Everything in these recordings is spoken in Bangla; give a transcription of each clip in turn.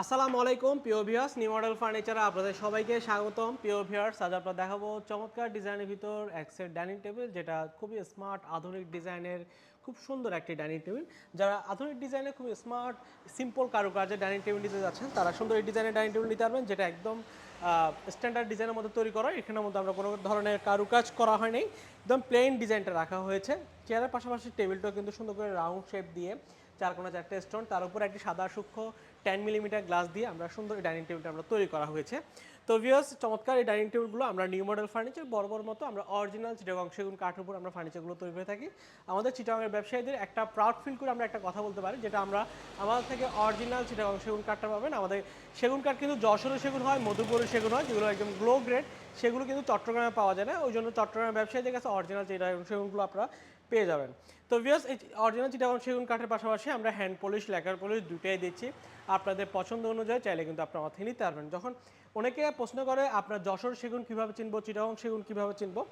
আসসালামু আলাইকুম পিও ভিউয়ার্স নিউ মডেল ফার্নিচারে আপনাদের সবাইকে স্বাগতম। পিও ভিউয়ার্স আজ আপনার দেখাবো চমৎকার ডিজাইনের ভিতর এক সেট ডাইনিং টেবিল যেটা খুবই স্মার্ট আধুনিক ডিজাইনের খুব সুন্দর একটি ডাইনিং টেবিল যারা আধুনিক ডিজাইনে খুব স্মার্ট সিম্পল কারুকাজের ডাইনিং টেবিল নিতে যাচ্ছেন, তারা সুন্দর এই ডিজাইনের ডাইনিং টেবিল নিতে পারবেন, যেটা একদম স্ট্যান্ডার্ড ডিজাইনের মধ্যে তৈরি করা এখানের মধ্যে আমরা কোনো ধরনের কারুকাজ করা হয়নি একদম প্লেন ডিজাইনটা রাখা হয়েছে। চেয়ারের পাশাপাশি টেবিলটাও কিন্তু সুন্দর করে রাউন্ড শেপ দিয়ে চার কোনা চারটে স্টোন তার উপর একটি সাদা সূক্ষ্ম টেন মিলিমিটার গ্লাস দিয়ে আমরা সুন্দর এই ডাইনিং টেবিলটা আমরা তৈরি করা হয়েছে। তো ভিউয়ার্স চমৎকার এই ডাইনিং টেবিলগুলো আমরা নিউ মডেল ফার্নিচার বড় বড় মতো আমরা অরিজিনাল চিটাগং সেগুন কাঠের উপর আমরা ফার্নিচারগুলো তৈরি করে থাকি। আমাদের চিটাগংয়ের ব্যবসায়ীদের একটা প্রাউড ফিল করে আমরা একটা কথা বলতে পারি, যেটা আমরা আমাদের থেকে অরিজিনাল চিটাগং সেগুন কাঠটা পাবেন। আমাদের সেগুন কাঠ কিন্তু যশোরের সেগুন হয়, মধুপুরের সেগুন হয়, যেগুলো একদম গ্লো গ্রেড সেগুলো কিন্তু চট্টগ্রামে পাওয়া যায় না। ওই জন্য চট্টগ্রামের ব্যবসায়ীদের কাছে অরিজিনাল চিটাগং সেগুনগুলো আপনারা পেয়ে যাবেন। তো ভিউয়ার্স এই অরিজিনাল চিটাগং সেগুন কাঠের পাশাপাশি আমরা হ্যান্ড পলিশ লেকার পলিশ দুটাই দিচ্ছি। আপনাদের পছন্দ অনুযায়ী চাইলে কিন্তু আপনারা আমার নিতে পারবেন। যখন অনেকে প্রশ্ন করে, আপনার যশোর সেগুন কীভাবে চিনবো, চিটাগং সেগুন কীভাবে চিনবো?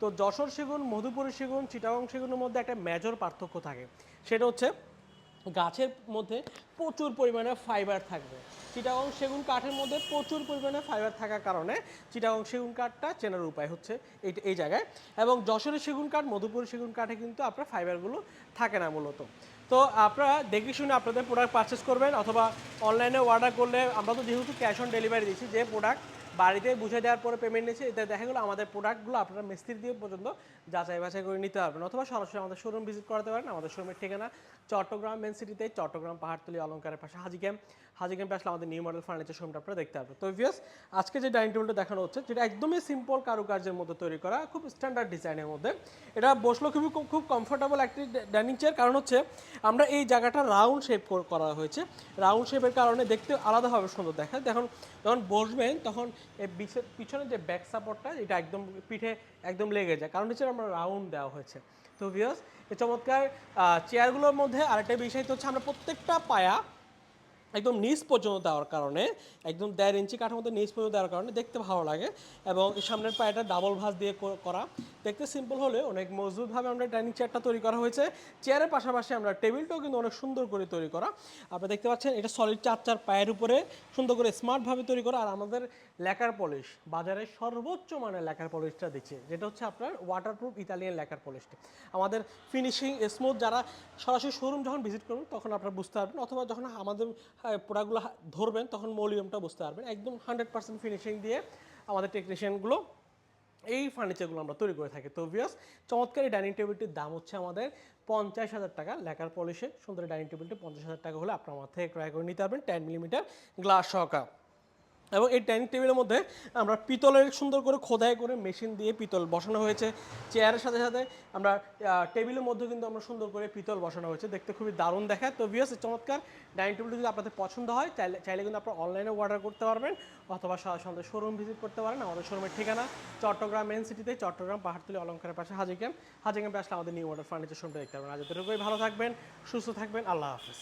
তো যশোর সেগুন, মধুপুরের সেগুন, চিটাগং সেগুনের মধ্যে একটা মেজর পার্থক্য থাকে। সেটা হচ্ছে গাছের মধ্যে প্রচুর পরিমাণে ফাইবার থাকবে। চিটাগং সেগুন কাঠের মধ্যে প্রচুর পরিমাণে ফাইবার থাকার কারণে চিটাগং সেগুন কাঠটা চেনার উপায় হচ্ছে এই এই জায়গায়। এবং যশোরের সেগুন কাঠ, মধুপুরের সেগুন কাঠে কিন্তু আপনার ফাইবারগুলো থাকে না মূলত। তো আপনারা দেখে শুনে আপনাদের প্রোডাক্ট পারচেস করবেন অথবা অনলাইনে অর্ডার করলে আমরা তো যেহেতু ক্যাশ অন ডেলিভারি দিচ্ছি যে প্রোডাক্ট বাড়িতে বুঝে দেওয়ার পরে পেমেন্ট নিয়েছে, এটা দেখা গেলো আমাদের প্রোডাক্টগুলো আপনারা মিস্ত্রি দিয়ে পর্যন্ত যাচাই বাছাই করে নিতে পারবেন। অথবা সরাসরি আমাদের শোরুম ভিজিট করাতে পারেন, আমাদের শোরুমের ঠিকানা চট্টগ্রাম মেন সিটিতে চট্টগ্রাম, পাহাড়তলি, অলঙ্কারের পাশে হাজি ক্যাম্প হাজি ক্যাম্পে আসলে আমাদের নিউ মডেল ফার্নিচার শোরুমটা আপনারা দেখতে পারবেন। তো ভিউয়ার্স আজকে যে ডাইনিং টেবিলটা দেখানো হচ্ছে, যেটা একদমই সিম্পল কারুকার্যের মধ্যে তৈরি করা, খুব স্ট্যান্ডার্ড ডিজাইনের মধ্যে, এটা বসল খুবই খুব- কমফোর্টেবল একটি ডাইনিং চেয়ার কারণ হচ্ছে, আমরা এই জায়গাটা রাউন্ড শেপ করা হয়েছে। রাউন্ড শেপের কারণে দেখতে আলাদাভাবে সুন্দর দেখায়। যখন যখন বসবেন, তখন এই পিছনে যে ব্যাক সাপোর্টটা এটা একদম পিঠে একদম লেগে যায়। কারণ হচ্ছে আমরা রাউন্ড দেওয়া হয়েছে। তো ভিওস এই চমৎকার চেয়ারগুলোর মধ্যে আরেকটা বিষয় তো হচ্ছে আমরা প্রত্যেকটা পায়া একদম নিচ পর্যন্ত দেওয়ার কারণে, একদম দেড় ইঞ্চি কাঠের মধ্যে নিচ পর্যন্ত দেওয়ার কারণে দেখতে ভালো লাগে এবং সামনের পায়েটা ডাবল ভাঁজ দিয়ে করা। দেখতে সিম্পল হলে অনেক মজবুতভাবে আমরা ডাইনিং চেয়ারটা তৈরি করা হয়েছে। চেয়ারের পাশাপাশি আমরা টেবিলটাও কিন্তু অনেক সুন্দর করে তৈরি করা। আপনারা দেখতে পাচ্ছেন এটা সলিড চার চার পায়ের উপরে সুন্দর করে স্মার্টভাবে তৈরি করা আর আমাদের লেকার পলিশ বাজারে সর্বোচ্চ মানের লেকার পলিশটা দিচ্ছে, যেটা হচ্ছে আপনার ওয়াটারপ্রুফ ইতালিয়ান লেকার পলিশটা আমাদের ফিনিশিং স্মুথ যারা সরাসরি শোরুম যখন ভিজিট করবেন, তখন আপনারা বুঝতে পারবেন অথবা যখন আমাদের প্রোডাক্টগুলো ধরবেন, তখন মলিউমটা বুঝতে পারবেন। একদম হান্ড্রেড পার্সেন্ট ফিনিশিং দিয়ে আমাদের টেকনিশিয়ানগুলো এই ফার্নিচারগুলো আমরা তৈরি করে থাকি। তো ভিয়াস চমৎকার এই ডাইনিং টেবিলটির দাম হচ্ছে আমাদের পঞ্চাশ হাজার টাকা। লেখার পলিশে সুন্দর ডাইনিং টেবিলটি পঞ্চাশ হাজার টাকা হলে আপনার মাথায় ক্রয় করে নিতে পারবেন। টেন মিলিমিটার গ্লাস সহকার। এবং এই ডাইনিং টেবিলের মধ্যে আমরা পিতলের সুন্দর করে খোদাই করে মেশিন দিয়ে পিতল বসানো হয়েছে। চেয়ারের সাথে সাথে আমরা টেবিলের মধ্যে কিন্তু আমরা সুন্দর করে পিতল বসানো হয়েছে। দেখতে খুবই দারুণ দেখায়। তো ভিউয়ার্স চমৎকার ডাইনিং টেবিল যদি আপনাদের পছন্দ হয়, চাইলে চাইলে কিন্তু আপনারা অনলাইনে অর্ডার করতে পারবেন অথবা সরাসরি শোরুম ভিজিট করতে পারেন। আমাদের শোরুমের ঠিকানা চট্টগ্রাম মেন সিটিতে চট্টগ্রাম পাহাড়তলি অলঙ্কারের পাশে হাজি ক্যাম্প হাজি ক্যাম্পে আসলে আমাদের নিউ অর্ডার ফার্নিচার শোরুমটা দেখতে পারবেন। আজ এতটুকুই। ভালো থাকবেন, সুস্থ থাকবেন। আল্লাহ হাফিজ।